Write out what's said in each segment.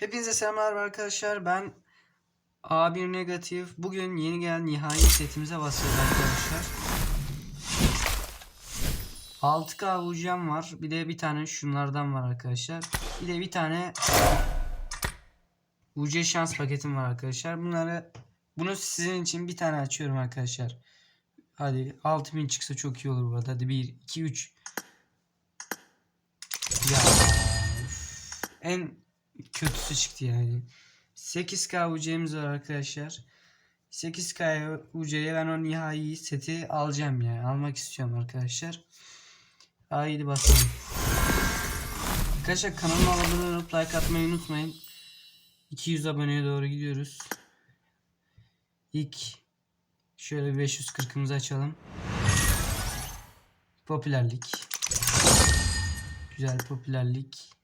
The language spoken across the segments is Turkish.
Hepinize selamlar arkadaşlar. Ben A1 Negatif. Bugün yeni gelen nihai setimize basıyoruz arkadaşlar. 6K ucam var. Bir de bir tane şunlardan var arkadaşlar. Bir de bir tane UC şans paketim var arkadaşlar. Bunları bunu sizin için bir tane açıyorum arkadaşlar. Hadi 6000 çıksa çok iyi olur burada. Hadi 1 2 3 ya en kötüsü çıktı yani. 8K UC'miz var arkadaşlar. 8K UC'ye ben o nihai seti alacağım yani. Almak istiyorum arkadaşlar. Haydi basalım. Arkadaşlar kanalıma abone olup like atmayı unutmayın. 200 aboneye doğru gidiyoruz. İlk şöyle bir 540'ımızı açalım. Popülerlik. Güzel popülerlik.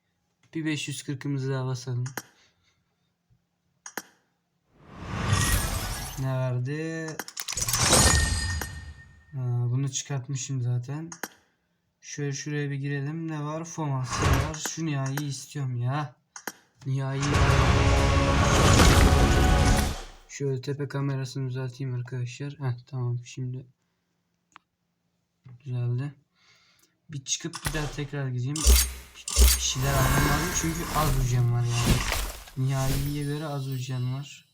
Bir 540'ımızı daha basalım. Ne verdi? Ha, bunu çıkartmışım zaten. Şöyle şuraya bir girelim. Ne var? Fomas var. Şu nihai istiyorum ya. Nihai. Şöyle tepe kamerasını düzelteyim arkadaşlar. Heh, tamam şimdi düzeldi. Bir çıkıp bir daha tekrar gideyim. Şeyler almam lazım çünkü az ucam var yani. Nihaiye göre az ucam var.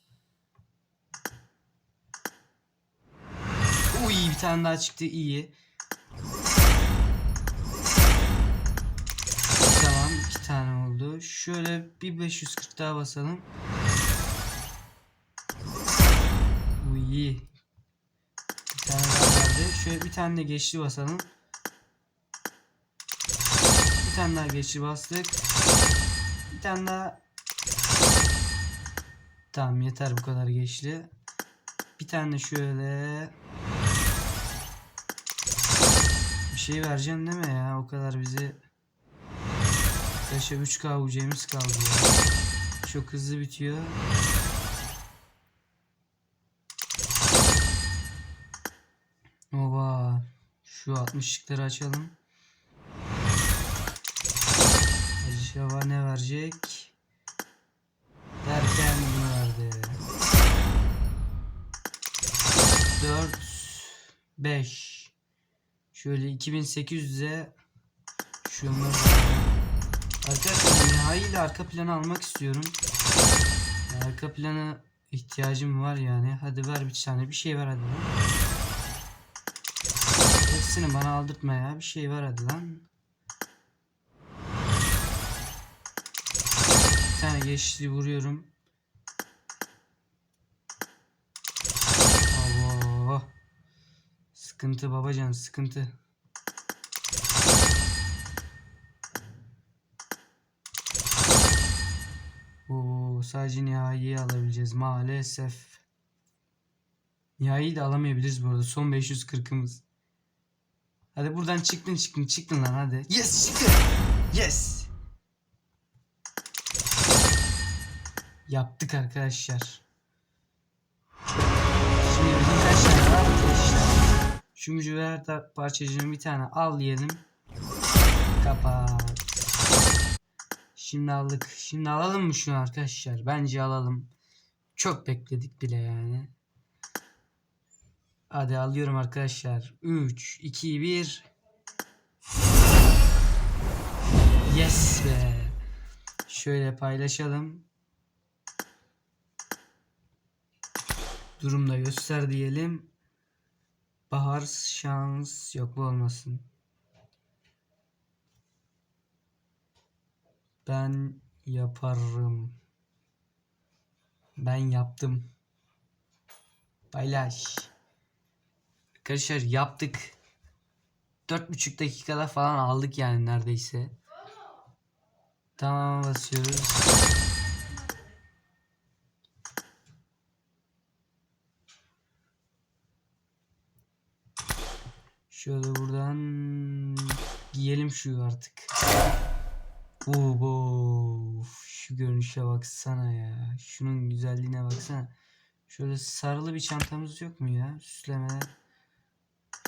Uy bir tane daha çıktı iyi. Tamam iki tane oldu. Şöyle bir 540 daha basalım. Uy. Bir tane daha vardı. Şöyle bir tane de geçti basalım. Bir tane daha geçi bastık. Bir tane daha. Tamam yeter bu kadar geçti. Bir tane şöyle. Bir şey vereceğim değil mi ya? O kadar bizi. Arkadaşlar 3K UC'miz kaldı ya. Çok hızlı bitiyor. Oba. Şu 60'lıkları açalım. Acaba ne verecek? Derken verdi. 4 5 Şöyle 2800'e şunları Arkadaşlar nihai ile arka planı almak istiyorum. Arka plana ihtiyacım var yani. Hadi ver bir tane bir şey ver hadi lan. Hepsini bana aldırtma ya. Bir şey ver hadi lan. Geçti vuruyorum. Allah. Sıkıntı babacan sıkıntı. Oo, sadece nihaiyi alabileceğiz maalesef. Nihaiyi de alamayabiliriz bu arada. Son 540'ımız. Hadi buradan çıktın çıktın çıktın lan hadi. Yes çıktı. Yes. Yaptık arkadaşlar. Şimdi bizim kaç tane var arkadaşlar? Şu mücevher parçacığını bir tane al diyelim. Kapat. Şimdi aldık. Şimdi alalım mı şunu arkadaşlar? Bence alalım. Çok bekledik bile yani. Hadi alıyorum arkadaşlar. 3, 2, 1. Yes be. Şöyle paylaşalım. Durumda göster diyelim. Bahar şans yok bu olmasın. Ben yaparım. Ben yaptım. Paylaş. Arkadaşlar yaptık. Dört buçuk dakikada falan aldık yani neredeyse. Tamam basıyoruz. Şöyle buradan giyelim şu artık. Oo, şu görünüşe baksana ya. Şunun güzelliğine baksana. Şöyle sarılı bir çantamız yok mu ya? Süsleme.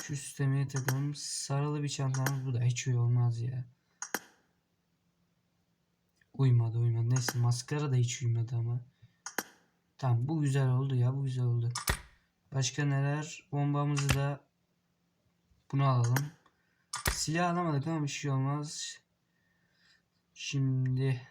Şu süslemeye takalım. Sarılı bir çantamız bu da hiç iyi olmaz ya. Uymadı uymadı. Neyse maskara da hiç uyumadı ama. Tamam bu güzel oldu ya bu güzel oldu. Başka neler? Bombamızı da bunu alalım. Silah alamadık ama bir şey olmaz. Şimdi